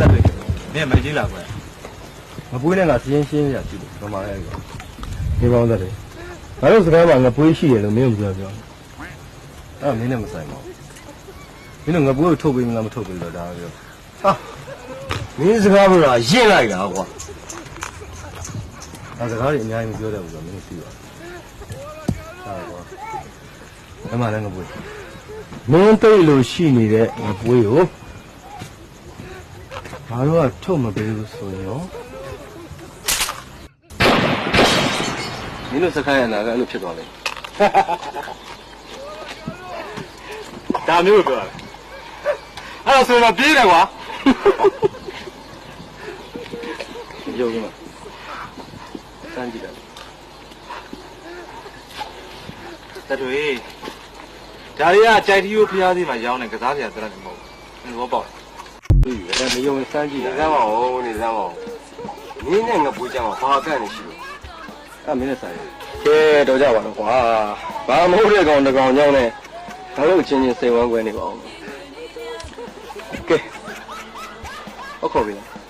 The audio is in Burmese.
သက်တွေမင်းမကြီးလာကွယ်ငပွေးနဲ့ငါစင်းရှင်းရကြည့်လို့ဘာမှလဲကွာဒီပေါင်းသက်တယ်ငါတို့စကားမှာငပွေးရှိတယ်လို့မင်းကပြောပြောအဲ့မင်းနဲ့မဆိုင်ပါဘူးမင်းတို့ငပွေးကိုထုတ်ပေးမလားမထုတ်ပေးလို့ဒါပြောဟာမင်းစကားပြောတာရင့်လိုက်တာကွာဒါစကားတွေအများကြီးမပြောတတ်ဘူးဆိုတော့မင်းသိပါဟာကွာအမှလည်းငပွေးမင်းတိတ်လို့ရှိနေတဲ့ငပွေးကို ဘာလို့ကထုတ်မပေးဘူးဆိုရင်ရောမင်းတို့စခိုင်းရနာကအဲ့လိုဖြစ်သွားလိမ့်ဒါမျိုးပြောတယ်အဲ့တော့ဆိုတော့ပြေးတယ်ကွာရုပ်ရင်းမှာစမ်းကြည့်တယ်တတွေဒါတွေကကြိုက်တီးကိုဖျားသေးမှရောင်းတဲ့ကစားစရာတရက်မဟုတ်ဘူးဘောပေါက်ပြီး ပြီအဲ့မယုံစမ်းကြည့်နေတာစမ်းပါဦးနေစမ်းပါဦးမင်းနဲ့ငပွေးကြမှာဘာကန့်နေရှိလို့အဲ့မင်းနဲ့ဆိုင်ကဲတော့ကြပါတော့ကွာဘာမဟုတ်တဲ့ကောင်တစ်ကောင်ကြောင်းနဲ့ဘာလို့ချင်းချင်းစိတ်ဝမ်းကွဲနေပါအောင်ကဲဟုတ်ခေါ်ပြီလား